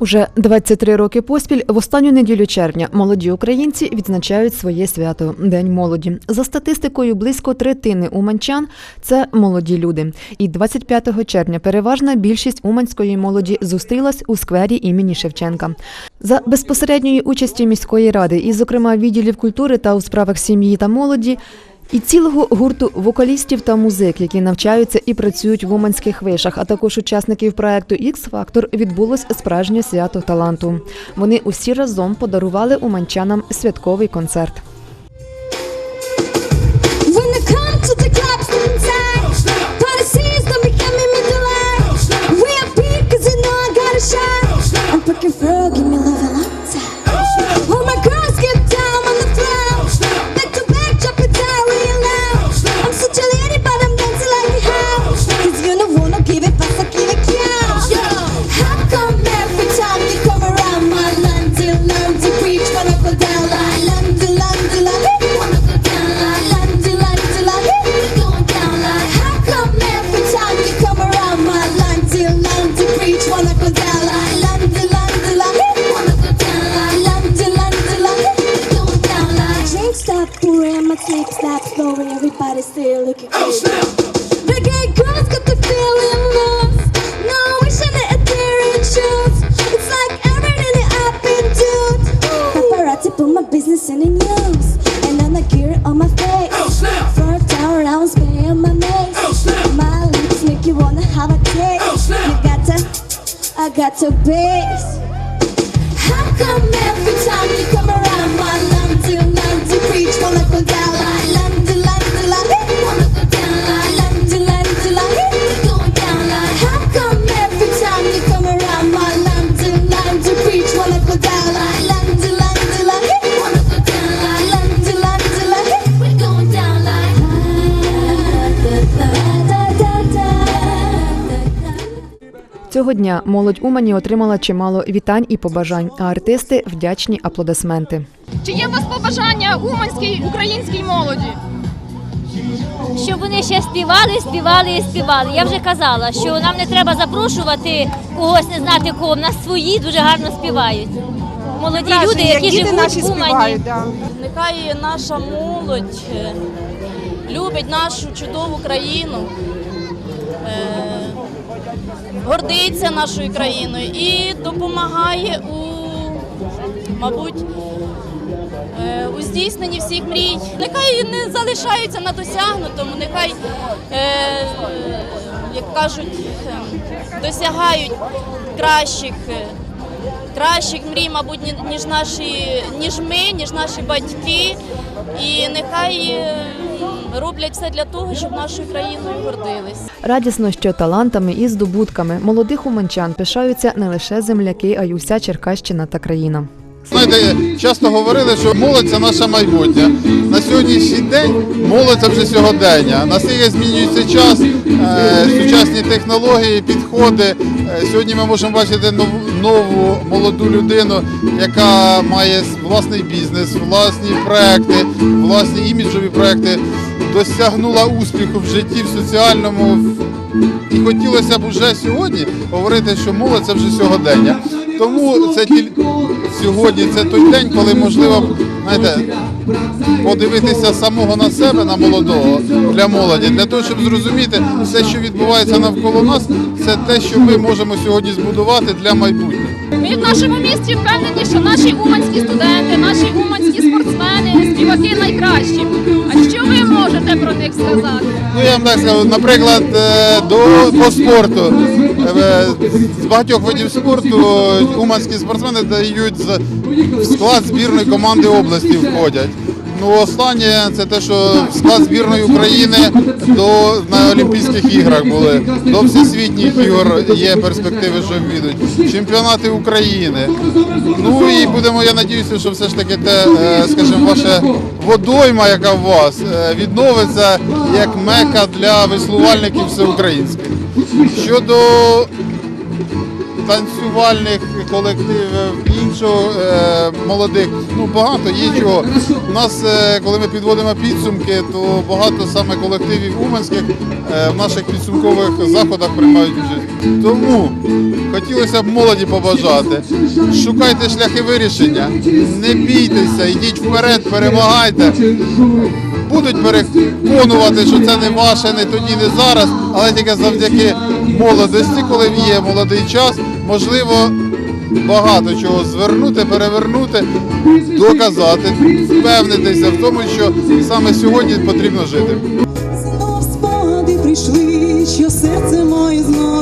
Уже 23 роки поспіль в останню неділю червня молоді українці відзначають своє свято День молоді. За статистикою, близько третини уманчан це молоді люди. І 25 червня переважна більшість уманської молоді зустрілась у сквері імені Шевченка. За безпосередньої участі міської ради, і, зокрема, відділів культури та у справах сім'ї та молоді. І цілого гурту вокалістів та музик, які навчаються і працюють в уманських вишах, а також учасників проекту x фактор відбулось справжнє свято таланту. Вони усі разом подарували уманчанам святковий концерт. My tape stop blowing, everybody still looking crazy. Reggae girls got the feeling lost. No wishing it at their shoes. It's like everything that I've been doing. Paparazzi put my business in the news. And then I gear on my face. For a down round spray on my mace. My lips make you wanna have a taste. You got to, I got to base. How come Цього дня молодь Умані отримала чимало вітань і побажань, а артисти вдячні аплодисменти. Чи є у вас побажання уманській українській молоді? щоб вони ще співали, співали і співали. Я вже казала, що нам не треба запрошувати когось не знати кого. В нас свої дуже гарно співають. Молоді люди, які діти живуть наші в Умані. співають. Да. Нехай наша молодь е, любить нашу чудову країну, гордиться нашою країною і допомагає у, мабуть, е, у здійсненні всіх мрій. Нехай не залишаються на досягнутому, нехай, е, як кажуть, е, досягають кращих. е, кращих мрій, мабуть, ніж наші, ніж ми, ніж наші батьки. І нехай роблять все для того, щоб нашою країною гордились. Радісно, що талантами і здобутками молодих уманчан пишаються не лише земляки, а й уся Черкащина та країна. Знаєте, часто говорили, що молодь це наше майбутнє. На сьогоднішній день молодь це вже сьогодення. Наскільки змінюється час, е, сучасні технології, підходи. Е, Сьогодні ми можемо бачити нову, нову молоду людину, яка має власний бізнес, власні проекти, власні іміджові проекти, досягнула успіху в житті, в соціальному. І хотілося б уже сьогодні говорити, що молодь це вже сьогодення. Тому це тільки сьогодні це той день, коли можливо знаєте, подивитися самого на себе, на молодого для молоді, для того, щоб зрозуміти все, що відбувається навколо нас, це те, що ми можемо сьогодні збудувати для майбутнього. Ми в нашому місті впевнені, що наші уманські студенти, наші уманські спортсмени, співаки найкращі. А що ви можете про них сказати? Ну я вам так скажу, наприклад, е, до по спорту Е, з багатьох видів спорту уманські спортсмени дають склад збірної команди області входять. Ну, останнє це те, що склад збірної України до на Олімпійських іграх були, до всесвітніх ігор є перспективи, що війдуть. Чемпіонати України. Ну і будемо, я надіюся, що все ж таки те, е, скажімо, ваша водойма, яка у вас, е, відновиться як мека для веслувальників всеукраїнських. Щодо танцювальних колективів, іншого е, молодих. Ну багато є чого. У нас, е, коли ми підводимо підсумки, то багато саме колективів уманських е, в наших підсумкових заходах приймають участь. Тому хотілося б молоді побажати. Шукайте шляхи вирішення, не бійтеся, йдіть вперед, перемагайте. Будуть переконувати, що це не ваше, не тоді, не зараз, але тільки завдяки молодості, коли є молодий час, можливо багато чого звернути, перевернути, доказати, впевнитися в тому, що саме сьогодні потрібно жити. Знов спогади прийшли, що серце моє знов.